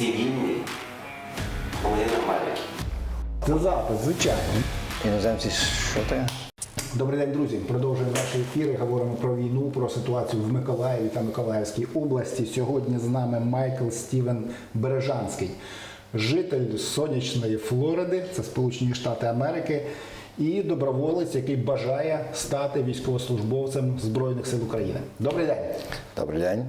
цивільний громадянин Америки. Це запис, звичайно. Іноземці, що ти? Добрий день, друзі. Продовжуємо наші ефіри. Говоримо про війну, про ситуацію в Миколаєві та Миколаївській області. Сьогодні з нами Майкл Стівен Бережанський, житель сонячної Флориди, це Сполучені Штати Америки, і доброволець, який бажає стати військовослужбовцем Збройних сил України. Добрий день. Добрий день.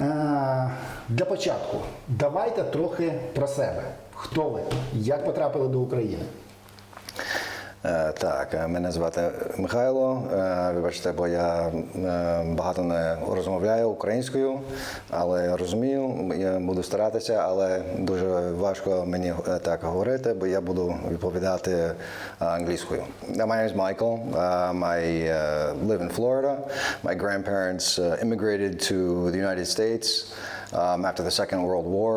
Е, Для початку давайте трохи про себе. Хто ви? Як потрапили до України? Е, Так, е, мене звати Михайло. Е, Вибачте, бо я багато не розмовляю українською, але розумію, я буду старатися, але дуже важко мені так говорити, бо я буду відповідати англійською. My name is Michael. Um, I uh, live in Florida. My grandparents uh, immigrated to the United States um, after the Second World War,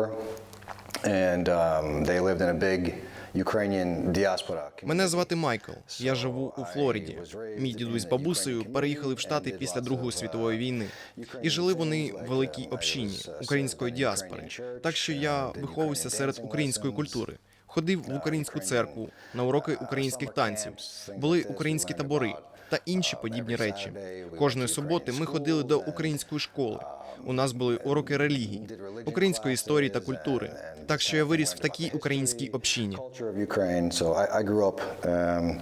and um, they lived in a big. Мене звати Майкл. Я живу у Флориді. Мій дідусь з бабусею переїхали в Штати після Другої світової війни, і жили вони в великій общині української діаспори. Так що я виховувався серед української культури. Ходив в українську церкву на уроки українських танців, були українські табори та інші подібні речі. Кожної суботи ми ходили до української школи. У нас були уроки релігії, української історії та культури. Так що я виріс в такій українській общині. um.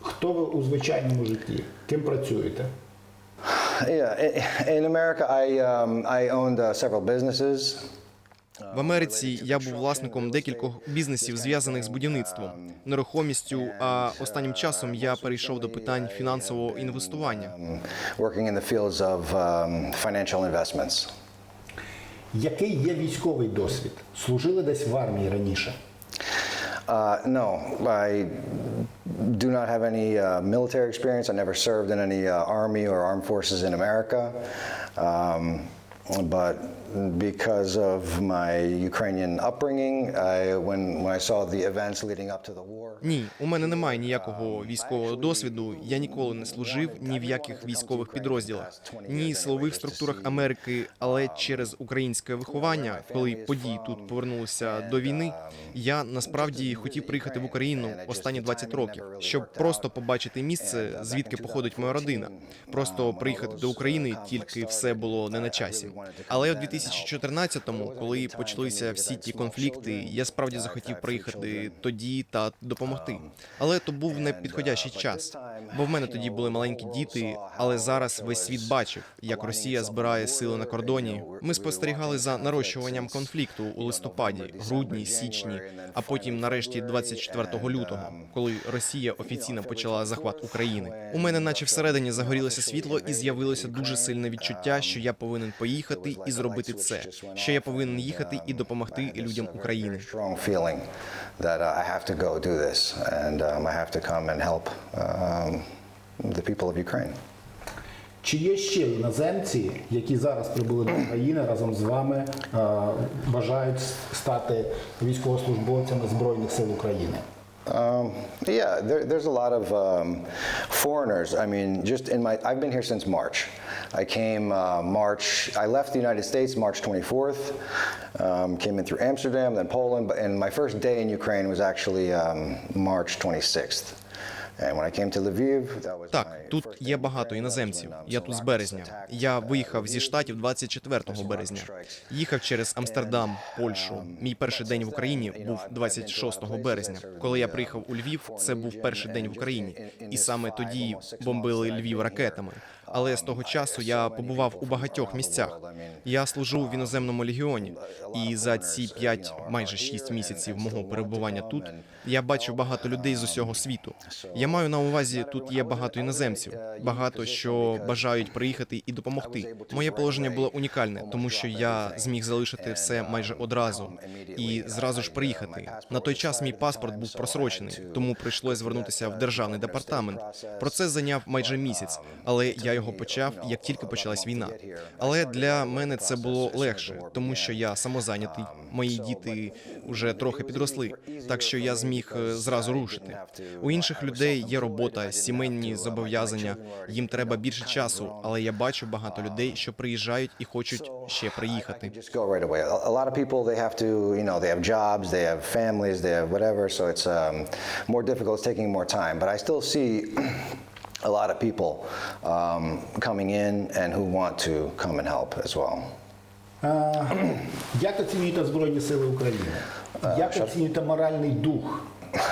Хто ви у звичайному житті? Ким працюєте? Yeah, in America, I um, I owned uh, several businesses. В Америці я був власником декількох бізнесів, зв'язаних з будівництвом, нерухомістю. А останнім часом я перейшов до питань фінансового інвестування. um, working in the fields of financial investments. Який є військовий досвід? Служили десь в армії раніше? Uh, no, I do not have any uh, military experience. I never served in any uh, army or armed forces in America. Um, but because of my Ukrainian upbringing, I, when, when I saw the events leading up to the war, Ні, у мене немає ніякого військового досвіду. Я ніколи не служив ні в яких військових підрозділах, ні силових структурах Америки. Але через українське виховання, коли події тут повернулися до війни, я насправді хотів приїхати в Україну останні 20 років, щоб просто побачити місце, звідки походить моя родина. Просто приїхати до України, тільки все було не на часі. Але у 2014-му, коли почалися всі ті конфлікти, я справді захотів приїхати тоді та допомогти. Але то був не підходящий час. Бо в мене тоді були маленькі діти, але зараз весь світ бачив, як Росія збирає сили на кордоні. Ми спостерігали за нарощуванням конфлікту у листопаді, грудні, січні, а потім, нарешті, 24 лютого, коли Росія офіційно почала захват України. У мене, наче всередині, загорілося світло, і з'явилося дуже сильне відчуття, що я повинен поїхати і зробити це. Що я повинен їхати і допомогти людям України. uh, um, um. Чи є ще іноземці, які зараз прибули до України разом з вами, е, бажають стати військовослужбовцями Збройних сил України? Um, yeah, there, there's a lot of um, foreigners. I mean, just in my, I've been here since March. I came uh, March, I left the United States March 24th, um, came in through Amsterdam, then Poland, but, and my first day in Ukraine was actually um, March 26th. And when I came to Lviv, that was my Так, тут є багато іноземців. um, Я тут з березня. Я uh, виїхав зі штатів 24 березня. Їхав через Амстердам, Польщу. Мій перший день в Україні був 26 березня. Коли я приїхав у Львів, це був перший день в Україні, і саме тоді бомбили Львів ракетами. Але з того часу я побував у багатьох місцях. Я служу в іноземному легіоні, і за ці 5, майже 6 місяців мого перебування тут я бачу багато людей з усього світу. Я маю на увазі, тут є багато іноземців, багато що бажають приїхати і допомогти. Моє положення було унікальне, тому що я зміг залишити все майже одразу і зразу ж приїхати. На той час мій паспорт був просрочений, тому прийшлось звернутися в державний департамент. Процес зайняв майже місяць, але я його почав, як тільки почалась війна. Але для мене це було легше, тому що я самозайнятий. Мої діти вже трохи підросли, так що я зміг е, зразу рушити. У інших людей є робота, сімейні зобов'язання. Їм треба більше часу, але я бачу багато людей, що приїжджають і хочуть ще приїхати. families, they have whatever, um, more time. But I still see a lot of people um, coming in and who want to come and help as well. Е, Як оцінюєте Збройні Сили України? Як оцінюєте моральний дух?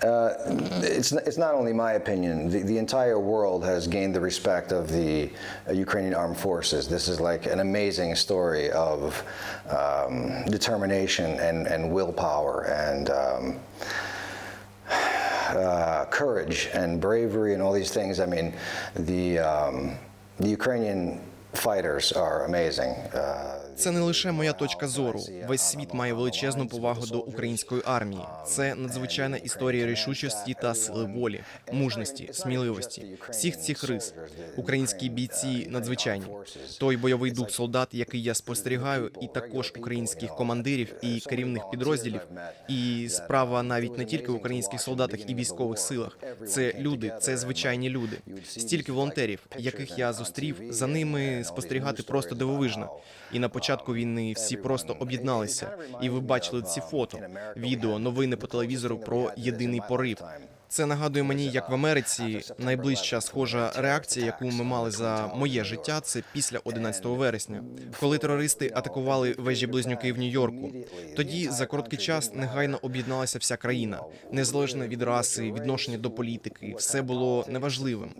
It's, it's not only my opinion. The, the entire world has gained the respect of the uh, Ukrainian armed forces. This is like an amazing story of um, determination and, and willpower and um, uh, courage and bravery and all these things. I mean, the, um, the Ukrainian fighters are amazing. Uh, Це не лише моя точка зору. Весь світ має величезну повагу до української армії. Це надзвичайна історія рішучості та сили волі, мужності, сміливості, всіх цих рис. Українські бійці надзвичайні. Той бойовий дух солдат, який я спостерігаю, і також українських командирів і керівних підрозділів. І справа навіть не тільки в українських солдатах і військових силах. Це люди, це звичайні люди. Стільки волонтерів, яких я зустрів, за ними спостерігати просто дивовижно. І на початку війни всі просто об'єдналися, і ви бачили ці фото, відео, новини по телевізору про єдиний порив. Це нагадує мені, як в Америці найближча схожа реакція, яку ми мали за моє життя, це після 11 вересня, коли терористи атакували вежі близнюки в Нью-Йорку. Тоді за короткий час негайно об'єдналася вся країна, незалежно від раси, відношення до політики. Все було неважливим.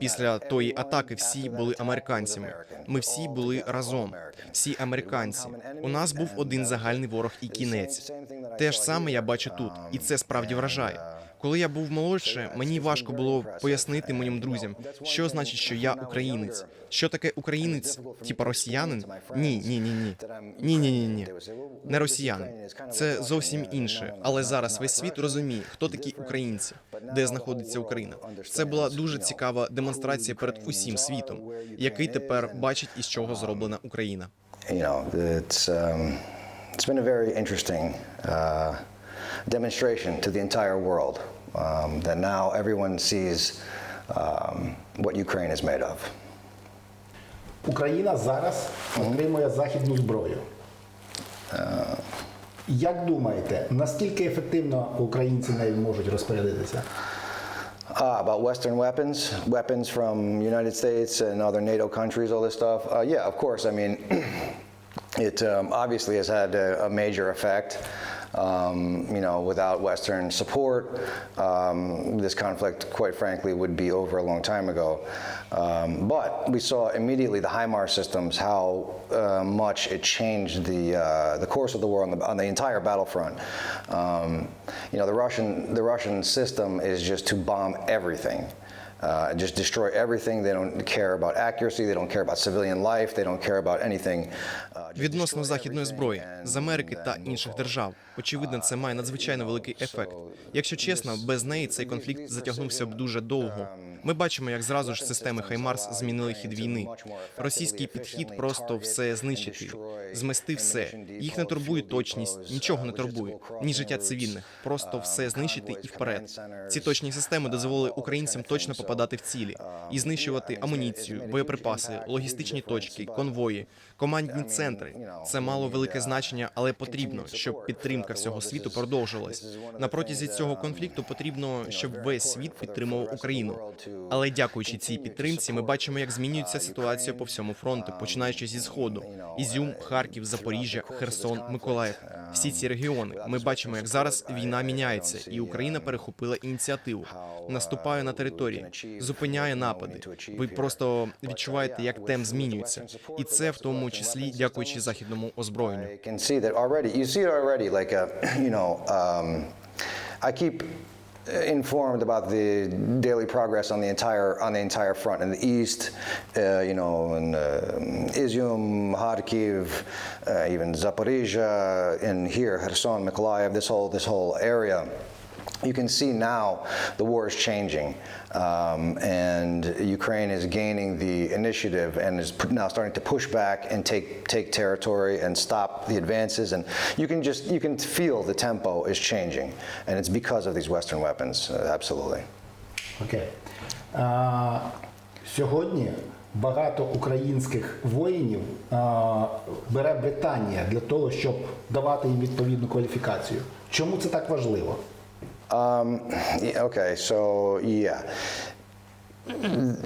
Після тої атаки всі були американцями. Ми всі були разом, всі американці. У нас був один загальний ворог і кінець. Те ж саме я бачу тут, і це справді вражає. Коли я був молодше, мені важко було пояснити моїм друзям, що значить, що я українець. Що таке українець? Типа росіянин? Ні, ні, ні, ні. Ні, ні, ні, ні. Не росіянин. Це зовсім інше. Але зараз весь світ розуміє, хто такі українці, де знаходиться Україна. Це була дуже цікава демонстрація перед усім світом, який тепер бачить, із чого зроблена Україна. you know, it's um, it's been a very interesting uh, demonstration to the entire world um, that now everyone sees um, what Ukraine is made of. Україна зараз отримує західну зброю. Як думаєте, наскільки ефективно українці нею можуть розпорядитися? Ah, about Western weapons, weapons from United States and other NATO countries, all this stuff. Uh, yeah, of course. I mean, it um, obviously has had a, a major effect. Um, you know, without Western support, um, this conflict, quite frankly, would be over a long time ago. Um, but we saw immediately the HIMARS systems, how uh, much it changed the uh, the course of the war on the on the entire battlefront. Um, you know, the Russian the Russian system is just to bomb everything. Uh, just destroy everything. They don't care about accuracy. They don't care about civilian life. They don't care about anything. Uh, Відносно західної зброї з Америки та інших держав, очевидно, це має надзвичайно великий ефект. Якщо чесно, без неї цей конфлікт затягнувся б дуже довго. Ми бачимо, як зразу ж системи Хаймарс змінили хід війни. Російський підхід просто все знищити, змести все. Їх не турбує точність, нічого не турбує, ні життя цивільних. Просто все знищити і вперед. Ці точні системи дозволили українцям точно попадати в цілі і знищувати амуніцію, боєприпаси, логістичні точки, конвої, командні центри. Це мало велике значення, але потрібно, щоб підтримка всього світу продовжувалась. На протязі цього конфлікту потрібно, щоб весь світ підтримував Україну. Але дякуючи цій підтримці, ми бачимо, як змінюється ситуація по всьому фронту, починаючи зі сходу: Ізюм, Харків, Запоріжжя, Херсон, Миколаїв. Всі ці регіони. Ми бачимо, як зараз війна міняється, і Україна перехопила ініціативу, наступає на території, зупиняє напади. Ви просто відчуваєте, як темп змінюється, і це в тому числі дякуючи західному озброєнню. I can see that already. You see it already. Like, uh, you know, um, I keep uh, informed about the daily progress on the entire on the entire front in the east. Uh, you know, in uh, Izium, Kharkiv, uh, even Zaporizhia, in here, Kherson, Mykolaiv. This whole this whole area. you can see now the war is changing, um, and Ukraine is gaining the initiative and is p- now starting to push back and take take territory and stop the advances. And you can just you can feel the tempo is changing, and it's because of these Western weapons. Uh, absolutely. Окей. А, сьогодні багато українських воїнів а, бере Британія для того, щоб давати їм відповідну кваліфікацію. Чому це так важливо? Um, okay, so yeah.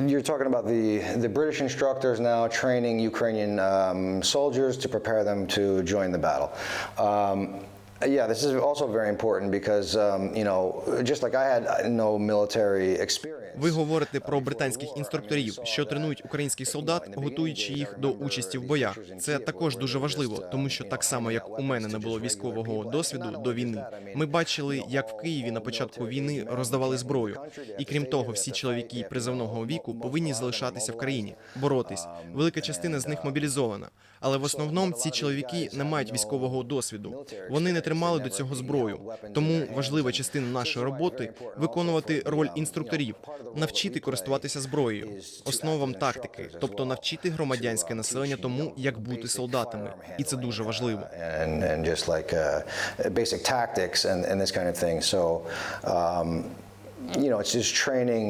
You're talking about the, the British instructors now training Ukrainian um, soldiers to prepare them to join the battle. Um, yeah, this is also very important because, um, you know, just like I had no military experience. Ви говорите про британських інструкторів, що тренують українських солдат, готуючи їх до участі в боях. Це також дуже важливо, тому що так само як у мене не було військового досвіду до війни. Ми бачили, як в Києві на початку війни роздавали зброю. І крім того, всі чоловіки призовного віку повинні залишатися в країні, боротись. Велика частина з них мобілізована. Але в основному ці чоловіки не мають військового досвіду. Вони не тримали до цього зброю. Тому важлива частина нашої роботи виконувати роль інструкторів, навчити користуватися зброєю, основам тактики, тобто навчити громадянське населення тому, як бути солдатами, і це дуже важливо. uh, um, you know, it's just training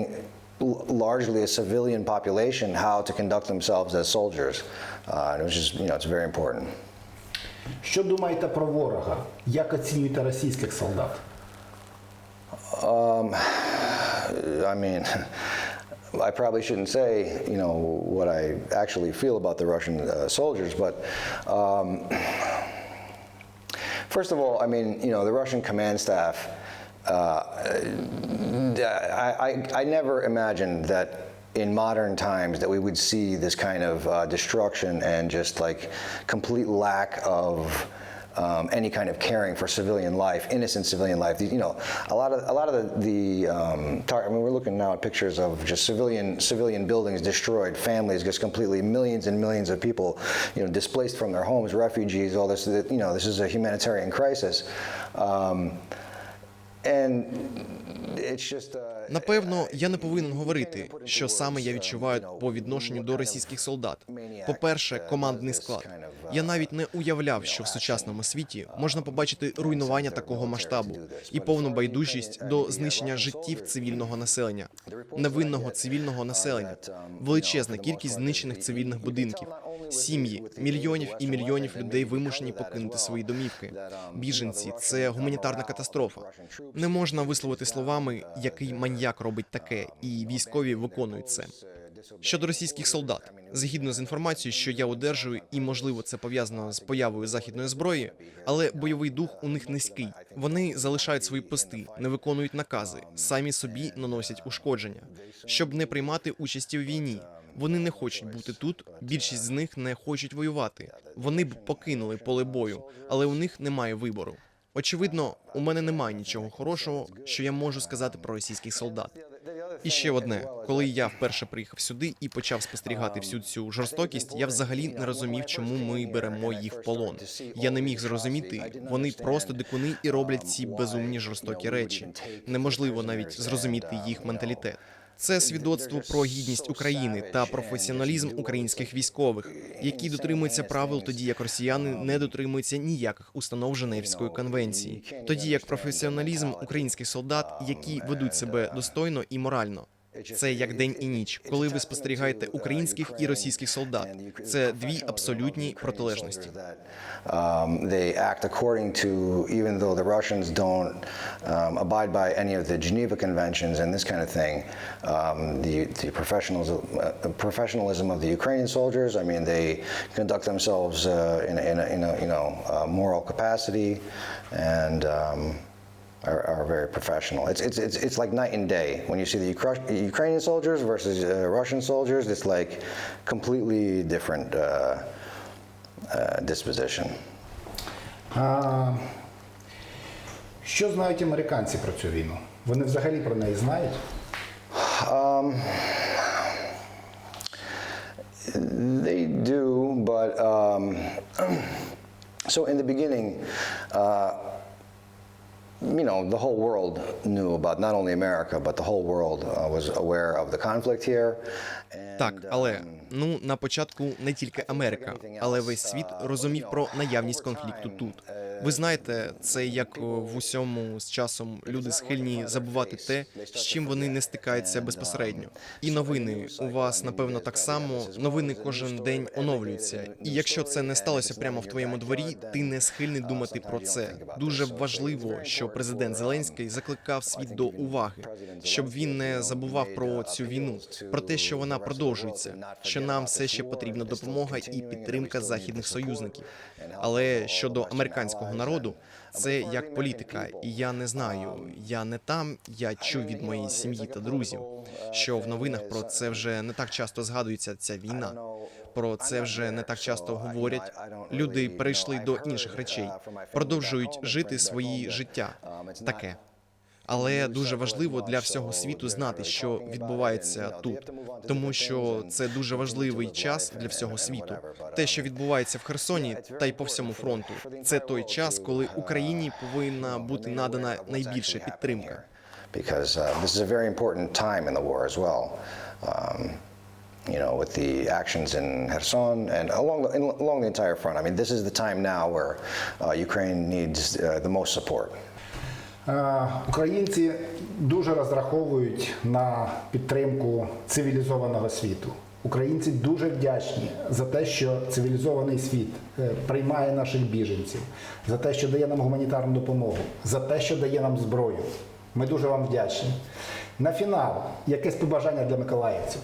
largely a civilian population how to conduct themselves as soldiers. Uh, and it was just, you know, it's very important. Що думаєте про ворога? Як оцінюєте російських солдат? I mean, I probably shouldn't say, you know, what I actually feel about the Russian uh, soldiers, but um, first of all, I mean, you know, the Russian command staff. Uh, I, I, I never imagined that in modern times that we would see this kind of uh, destruction and just like complete lack of um, any kind of caring for civilian life, innocent civilian life. You know, a lot of a lot of the, the um, tar- I mean, we're looking now at pictures of just civilian civilian buildings destroyed, families just completely, millions and millions of people, you know, displaced from their homes, refugees. All this, you know, this is a humanitarian crisis, um, and it's just. Uh, Напевно, я не повинен говорити, що саме я відчуваю по відношенню до російських солдат. По-перше, командний склад. Я навіть не уявляв, що в сучасному світі можна побачити руйнування такого масштабу і повну байдужість до знищення життів цивільного населення, невинного цивільного населення, величезна кількість знищених цивільних будинків, сім'ї, мільйонів і мільйонів людей вимушені покинути свої домівки. Біженці це гуманітарна катастрофа. Не можна висловити словами, який маньяк робить таке, і військові виконують це. Щодо російських солдат, згідно з інформацією, що я одержую, і можливо це пов'язано з появою західної зброї, але бойовий дух у них низький. Вони залишають свої пости, не виконують накази, самі собі наносять ушкодження, щоб не приймати участі в війні. Вони не хочуть бути тут. Більшість з них не хочуть воювати. Вони б покинули поле бою, але у них немає вибору. Очевидно, у мене немає нічого хорошого, що я можу сказати про російських солдат. І ще одне, коли я вперше приїхав сюди і почав спостерігати всю цю жорстокість, я взагалі не розумів, чому ми беремо їх в полон. Я не міг зрозуміти. Вони просто дикуни і роблять ці безумні жорстокі речі. Неможливо навіть зрозуміти їх менталітет. Це свідоцтво про гідність України та професіоналізм українських військових, які дотримуються правил, тоді як росіяни не дотримуються ніяких установ Женевської конвенції, тоді як професіоналізм українських солдат, які ведуть себе достойно і морально. Це як день і ніч, коли ви спостерігаєте українських і російських солдат. Це дві абсолютні протилежності. Um, um, um, uh, professionalism of the Ukrainian soldiers, I mean, they conduct themselves uh, in, in, a, in a, you know, uh, moral capacity and um, are, are very professional. It's, it's, it's, it's like night and day. When you see the Ukra- Ukrainian soldiers versus uh, Russian soldiers, it's like completely different uh, uh, disposition. А, що знають американці про цю війну? Вони взагалі про неї знають? They do, but um, so in the beginning, uh, you know, the whole world knew about not only America, but the whole world uh, was aware of the conflict here. Так, але um, ну на початку не тільки Америка, але весь світ розумів про наявність конфлікту тут. Ви знаєте, це як в усьому з часом люди схильні забувати те, з чим вони не стикаються безпосередньо. І новини у вас напевно так само. Новини кожен день оновлюються. І якщо це не сталося прямо в твоєму дворі, ти не схильний думати про це. Дуже важливо, що президент Зеленський закликав світ до уваги, щоб він не забував про цю війну, про те, що вона продовжується, що нам все ще потрібна допомога і підтримка західних союзників. Але щодо американського народу, це як політика, і я не знаю. Я не там. Я чув від моєї сім'ї та друзів, що в новинах про це вже не так часто згадується ця війна. Про це вже не так часто говорять. Люди перейшли до інших речей, продовжують жити свої життя. Таке. Але дуже важливо для всього світу знати, що відбувається тут, тому що це дуже важливий час для всього світу. Те, що відбувається в Херсоні, та й по всьому фронту, це той час, коли Україні повинна бути надана найбільша підтримка. because uh, this is a very important time in the war as well. Um, you know, with the actions in Kherson and along the, along the entire front. I mean, this is the time now where uh, Ukraine needs uh, the most support. Е, Українці дуже розраховують на підтримку цивілізованого світу. Українці дуже вдячні за те, що цивілізований світ е, приймає наших біженців, за те, що дає нам гуманітарну допомогу, за те, що дає нам зброю. Ми дуже вам вдячні. На фінал якесь побажання для миколаївців.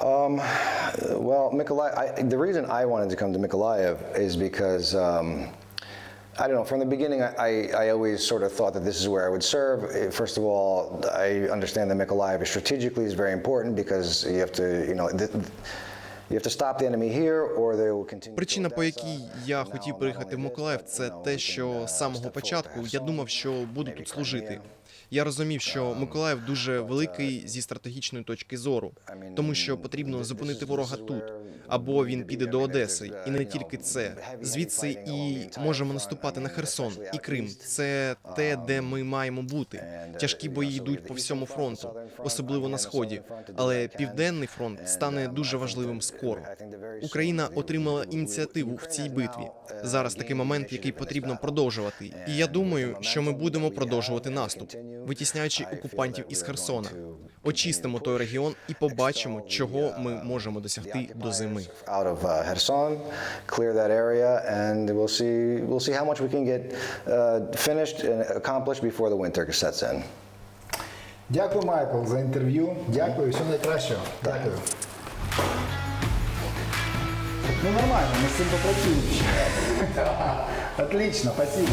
Um, well, Mykolaiv, the reason I wanted to come to Mykolaiv is because, um, I don't know, from the beginning, I, I, always sort of thought that this is where I would serve. Eh, First of all, I understand that Mykolaiv strategically is very important because you have to, you know, the Причина, по якій я хотів приїхати в Миколаїв, це те, що uh, з самого початку я думав, що буду тут служити. Я розумів, що Миколаїв дуже великий зі стратегічної точки зору, тому що потрібно зупинити ворога тут, або він піде до Одеси, і не тільки це. Звідси і можемо наступати на Херсон і Крим. Це те, де ми маємо бути. Тяжкі бої йдуть по всьому фронту, особливо на сході. Але південний фронт стане дуже важливим скоро. Україна отримала ініціативу в цій битві. Зараз такий момент, який потрібно продовжувати. І я думаю, що ми будемо продовжувати наступ, витісняючи окупантів із Херсона. Очистимо той регіон і побачимо, чого ми можемо досягти до зими. uh, uh. Дякую, Майкл, за інтерв'ю. Дякую, всього найкращого. Дякую. Ну нормально, ми з цим попрацюємо. Отлично, спасибо.